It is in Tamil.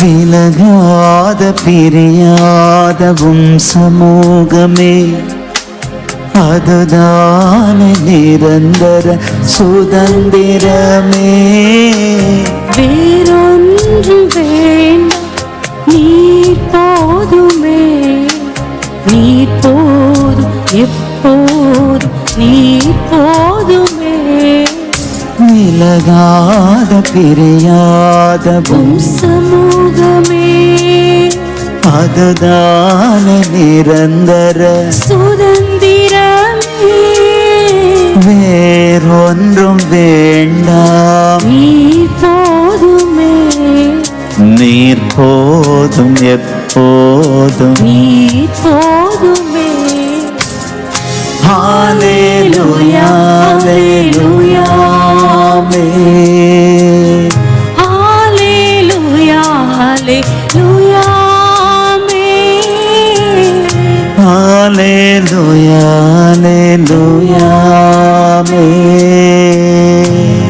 விலகாத பிரியாதவும் சமூகமே அதுதான நிரந்தர சுதந்திரமே. வேறொன்று வேண்டாம் நீர் போதுமே. நீ போதும் எப்போதும் நீ போதும். விலகாத பிரியாதவும் உம் சமூகமே அதுதான நிரந்தர சுதந்திரமே வேறொன்றும் வேண்டாம் நீர் போதுமே நீர் போதும் எப்போதும் நீர் போதுமே ஹalleluya Hallelujah. Amen.